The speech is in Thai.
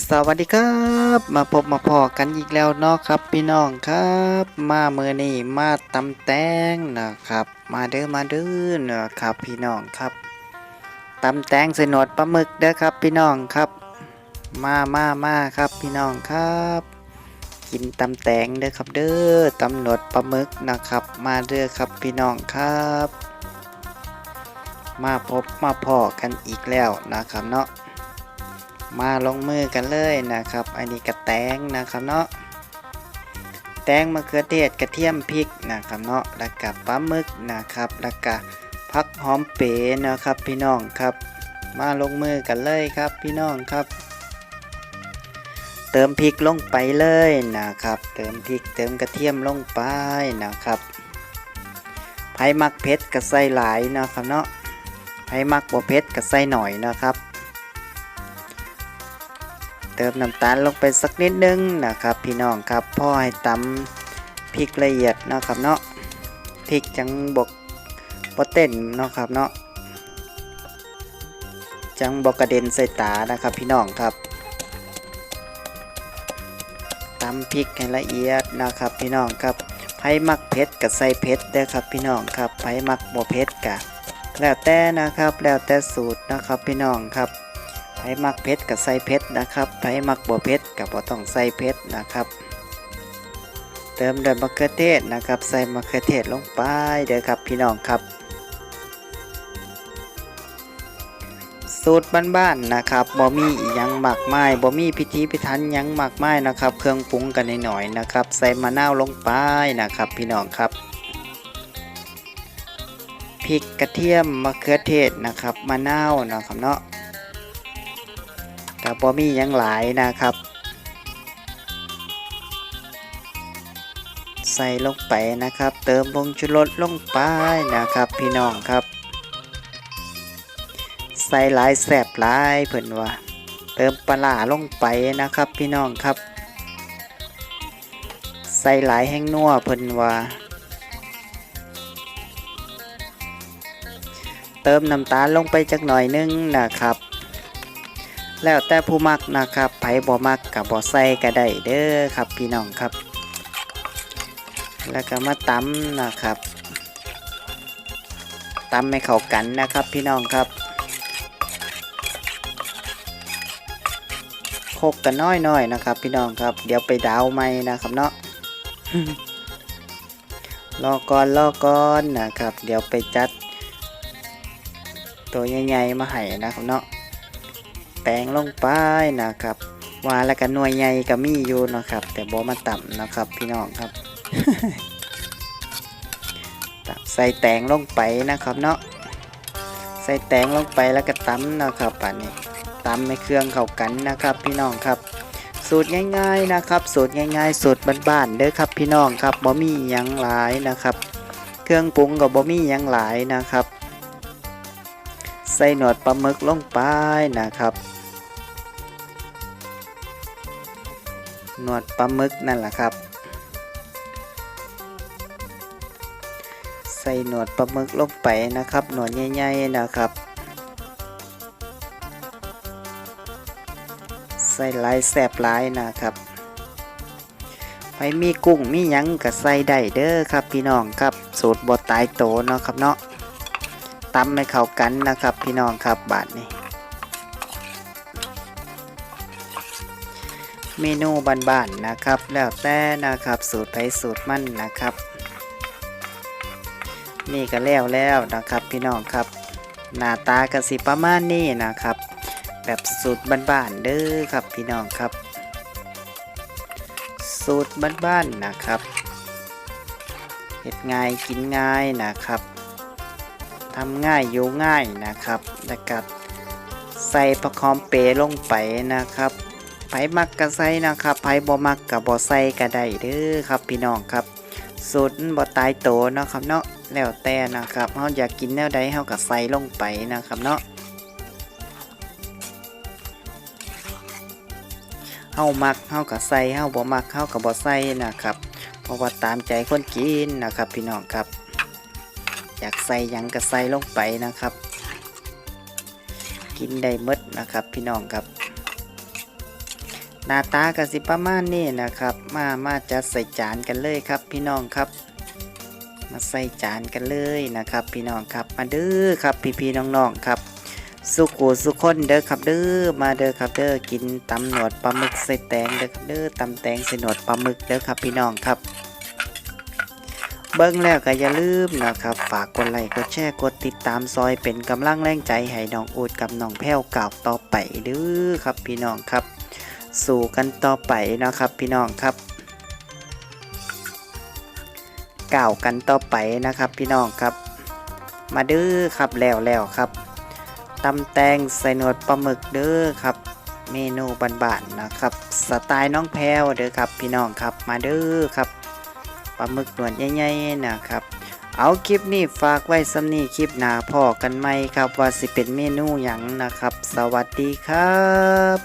สวัสดีครับ มาพบมาพอกันอีกแล้วเนาะครับ พี่น้องครับ มาเมื่อนี้มาตำแตงนะครับ มาเด้อมาเด้อนะครับ พี่น้องครับตำแตงใส่หนวดปลาหมึกเด้อครับ พี่น้องครับ มามามาครับ พี่น้องครับ กินตำแตงเด้อครับเด้อตำหนวดปลาหมึกนะครับ มาเด้อครับพี่น้องครับ มาพบมาพอกันอีกแล้วนะครับเนาะ มาลงมือกันเลยนะครับ อันนี้กระแตงนะครับเนาะแตงมะเขือเทศกระเทียมพริกนะครับเนาะแล้วก็ปลาหมึกนะครับ แล้วก็ผักหอมเป๋นะครับพี่น้องครับ มาลงมือกันเลยครับพี่น้องครับ เติมพริกลงไปเลยนะครับ เติมพริกเติมกระเทียมลงไปนะครับไผ่มักเผ็ดก็ใส่หลายนะครับเนาะไผ่มักบ่เผ็ดก็ใส่หน่อยนะครับ เติมน้ำตาลลงไปสักนิดนึงนะครับ พี่น้องครับพ่อให้ตำพริกละเอียดนะครับเนาะพริกจังบกบเต้นเนาะครับเนาะจังบกกระเด็นใส่ตานะครับพี่น้องครับตำพริกให้ละเอียดนะครับพี่น้องครับไผ่มักเผ็ดกับใส่เผ็ดเด้ครับพี่น้องครับไผ่มักบ่เผ็ดกะแล้วแต่นะครับแล้วแต่สูตรนะครับพี่น้องครับ ไผมักเผ็ดกับใส่เผ็ดนะครับไผมักบ่เผ็ดกับบ่ต้องใส่เผ็ดนะครับ เติมด้วยมะเขือเทศนะครับ ใส่มะเขือเทศลงไปเด้อครับพี่น้องครับ สูตรบ้านๆนะครับบ่มียังหมากไมายบ่มีพิธีพิธันยังหมากไมายนะครับ เครื่องปรุงกันหน่อยๆนะครับ ใส่มะนาวลงไปนะครับ พี่น้องครับพริกกระเทียมมะเขือเทศนะครับมะนาวนะครับเนาะ กับบ่มียังหลายนะครับ ใส่ลงไปนะครับ เติมผงชูรสลงไปนะครับ พี่น้องครับ ใส่หลายแสบหลายเพิ่นว่า เติมปลาร้าลงไปนะครับ พี่น้องครับ ใส่หลายแห้งนัวเพิ่นว่าเติมน้ำตาลลงไปจักหน่อยนึงนะครับ แล้วแต่ผู้มักนะครับไผบ่มักกับบ่ใส่ก็ได้เด้อครับพี่น้องครับ แล้วก็มาตำนะครับตำให้เข้ากันนะครับพี่น้องครับโคกกันน้อยๆนะครับ พี่น้องครับ เดี๋ยวไปดาวใหม่นะครับเนาะรอก่อนรอก่อนนะครับ เดี๋ยวไปจัด ตัวใหญ่ๆมาให้นะครับเนาะ แปลงลงไปนะครับว่าแล้วก็หน่วยใหญ่ก็มีอยู่นะครับ แต่บ่มาต่ำนะครับพี่น้องครับใส่แตงลงไปนะครับเนาะใส่แตงลงไปแล้วก็ตำนะครับอันนี้ตำให้เครื่องเข้ากันนะครับ พี่น้องครับ สูตรง่าย ๆนะครับ สูตรง่าย ๆ สูตรบ้านๆเด้อครับ พี่น้องครับบ่มีหยังหลายนะครับ เครื่องปรุงก็บ่มีหยังหลายนะครับ ใส่หนวดปลาหมึกลงไปนะครับ หนวดปลาหมึกนั่นแหละครับ ใส่หนวดปลาหมึกลงไปนะครับ หนวดใหญ่ๆนะครับ ใส่ลายแสบลายนะครับไปมีกุ้งมียังก็ใส่ได้เด้อครับพี่น้องครับสูตรบดตายโตเนาะครับเนาะ ตำให้เข้ากันนะครับ พี่น้องครับบาทนี้ เมนูบ้านๆนะครับ แล้วแต่นะครับสูตรไปสูตรมั่นนะครับ นี่ก็แล้วแล้วนะครับพี่น้องครับ หน้าตากระสิประมาณนี้นะครับ แบบสูตรบ้านๆเด้อครับพี่น้องครับ สูตรบ้านๆนะครับเฮ็ดง่ายกินง่ายนะครับ ทำง่ายอยู่ง่ายนะครับแล้วก็ใส่ผักหอมเปร่ลงไปนะครับไผมักกะใส่นะครับไผบ่มักกะบ่ใส่ก็ได้เด้อครับพี่น้องครับสูตรบ่ตายโตเนาะครับเนาะแล้วแต่นะครับเฮาอยากกินแนวใดเฮาก็ใส่ลงไปนะครับเนาะเฮามักเฮาก็ใส่เฮาบ่มักเฮาก็บ่ใส่นะครับ เพราะว่าตามใจคนกินนะครับพี่น้องครับ อยากใส่ยังก็ใส่ลงไปนะครับ กินได้มดนะครับพี่น้องครับ หน้าตากสิประมาณนี้นะครับ มามาจัดใส่จานกันเลยครับ พี่น้องครับ มาใส่จานกันเลยนะครับ พี่น้องครับมาเด้อครับพี่พี่น้องๆครับสุขูสุคนเด้อครับเด้อมาเด้อครับเด้อกินตำหนวดปลาหมึกใส่แตงเด้อครับเด้อตำแตงใส่หนวดปลาหมึกเด้อครับพี่น้องครับ เบิ้งแล้วก็อย่าลืมนะครับ ฝากกดไลค์กดแชร์กดติดตามซอยเป็นกำลังแรงใจให้น้องอูดกับน้องแพ้วกล่าวต่อไปด้อครับพี่น้องครับ สู่กันต่อไปนะครับพี่น้องครับกล่าวกันต่อไปนะครับพี่น้องครับ มาเด้อครับแล้วแล้วครับตำแตงใส่หนวดปลาหมึกเด้อครับ เมนูบานๆนะครับ สไตล์น้องแพรวเด้อครับพี่น้องครับมาเด้อครับ ลาหมึกหนวดใหญ่ๆนะครับ เอาคลิปนี้ฝากไว้สำนีคลิปหนาพ่อกันไหมครับ ว่าสิเป็นเมนูหยังนะครับ สวัสดีครับ